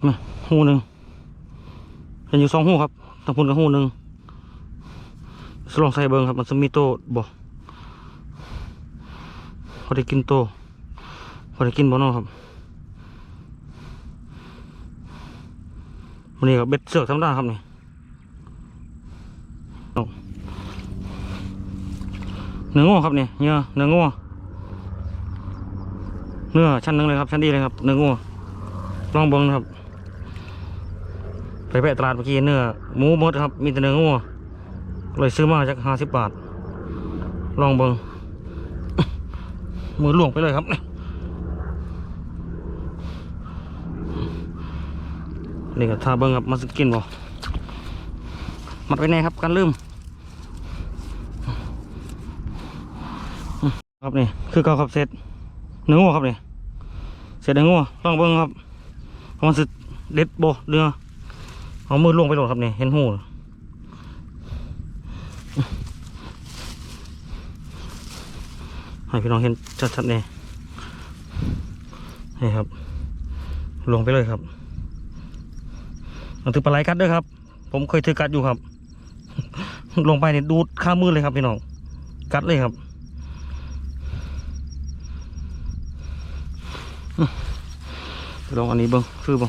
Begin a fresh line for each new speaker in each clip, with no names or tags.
หูหนึ่งเห็นอยู่สองหูครับทั้งพุ่นกับหูหนึ่งสลองใส่เบิงครับ มันจะมีโตบ่พอได้กินโตพอได้กินบ่นอครับวันนี้ก็เบ็ดเสือกธรรมดาครับนี่เนื้องัวครับนี่เนื้อเนื้องัวเนื้อชั้นหนึงเลยครับชั้นดีเลยครับเนื้องัวลองเบิ้งครับ ไปแปะตลาดเมื่อกี้เนื้อหมูหมดครับ มีแต่เนื้องัวเลยซื้อมาจากห้าสิบบาท ลองเบิงมือหลวงไปเลยครับนี่ก็ทาเบิงครับมาสกินบ่มัดไว้แน่ครับกันลืม ครับนี่คือเกาครับเสร็จเนื้องัวครับนี่เสร็จเนื้องัวลองเบิงครับว่ามันสิเด็ดบ่เนื้อ เอามือลงไปโหลดครับนี่เห็นหูให้พี่น้องเห็นชัดๆเนี่ยนี่ครับ ลงไปเลยครับเอาถือปลาไหลกัดด้วยครับ ผมเคยถือกัดอยู่ครับ ลงไปเนี่ยดูดข้ามือเลยครับพี่น้องกัดเลยครับลองอันนี้เบิ้งคือบ่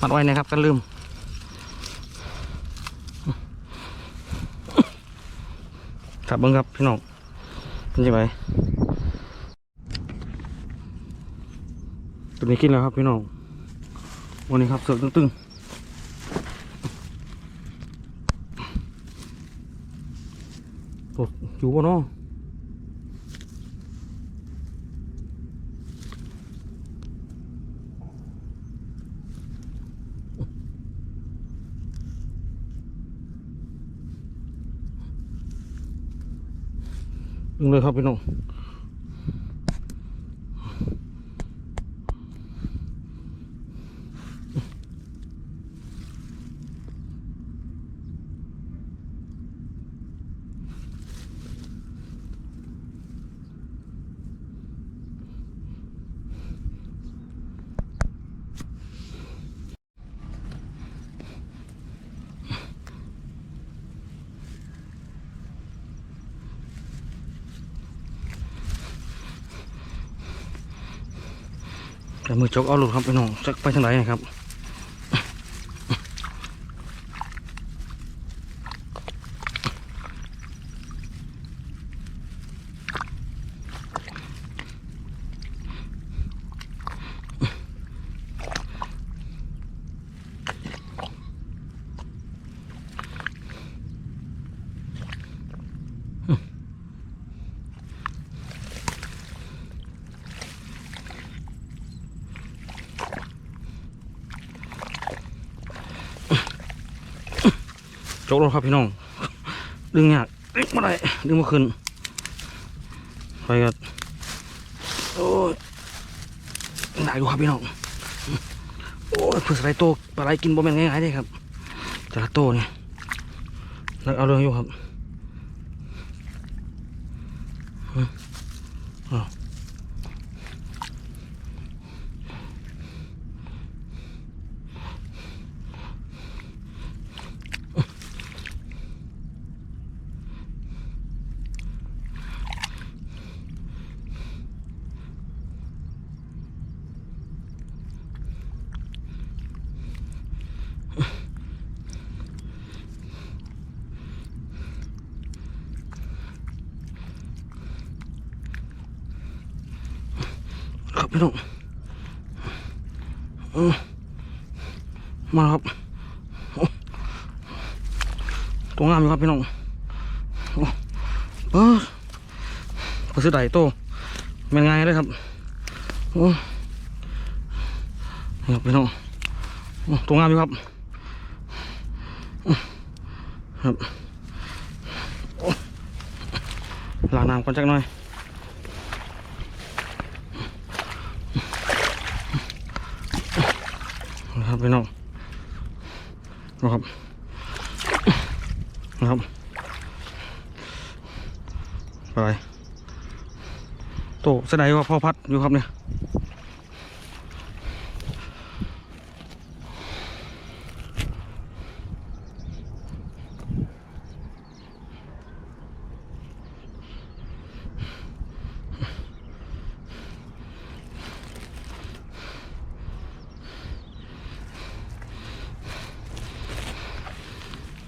มัดไว้นะครับกันลืม ครับเบิ้งครับพี่น้องเป็นยังไงตัวนี้กินแล้วครับพี่น้องวันนี้ครับเสือกตึงๆโอ้อยู่บ่เนาะ งเลยครับพี่น้อง แต่มือจกเอาหลุดครับพี่น้องจักไปทางไหนนะครับ จกรถครับพี่น้อง ดึงยากดึงมาได้ดึงมาขึ้นไปกันโอ้ยหนักอยู่ครับพี่น้องโอ้ยเพื่อสไลโตปลาไหลกินบ่แม่นง่ายๆเลยครับแต่ละโตเนี่ยนักเอาเรื่องอยู่ครับอืมอ้าว พี่น้องมาครับตัวงามครับพี่น้องเออก็ซื้อไดโตเป็นไงเลยครับโอ้นี่ครับพี่น้องตัวงามอยู่ครับครับล้างน้ำก่อนจักหน่อย นะครับ พี่น้องนะครับนะครับไปโตแสดงว่าพ่อพัดอยู่ครับเนี่ย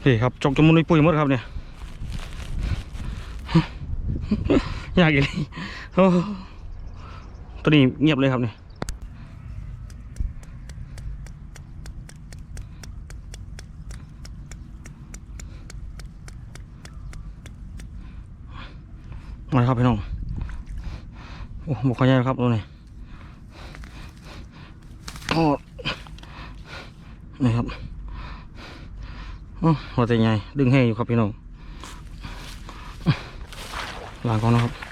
นี่ครับจกจมุนในปุ๋ยหมดครับเนี่ยอยากอีกเลยตัวนี้เงียบเลยครับเนี่ยมาครับพี่น้อง โอ้หมกขยายครับตัวนี้โอ้นี่ครับ หัวใจใหญ่ดึงแห้อยู่ครับพี่น้องล้างก่อนนะครับ